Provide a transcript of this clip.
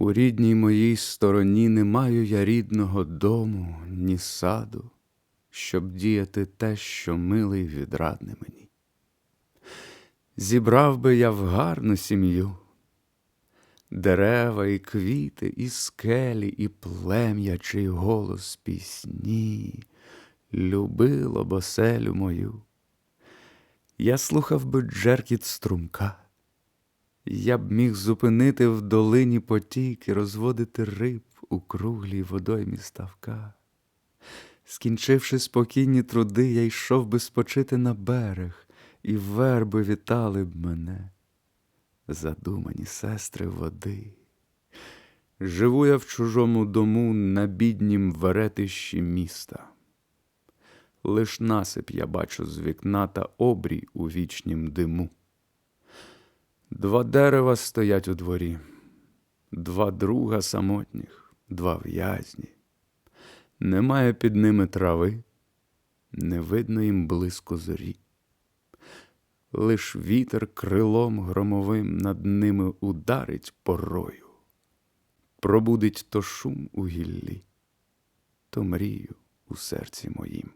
У рідній моїй стороні не маю я рідного дому, ні саду, щоб діяти те, що милий відрадне мені. Зібрав би я в гарну сім'ю, дерева і квіти, і скелі, і плем'я, чий голос пісні, любило б оселю мою. Я слухав би джеркіт струмка. Я б міг зупинити в долині потік і розводити риб у круглій водоймі ставка. Скінчивши спокійні труди, я йшов би спочити на берег, і верби вітали б мене, задумані сестри води. Живу я в чужому дому на біднім веретищі міста. Лиш насип я бачу з вікна та обрій у вічнім диму. Два дерева стоять у дворі, два друга самотніх, два в'язні. Немає під ними трави, не видно їм блиску зорі. Лиш вітер крилом громовим над ними ударить порою, пробудить то шум у гіллі, то мрію у серці моїм.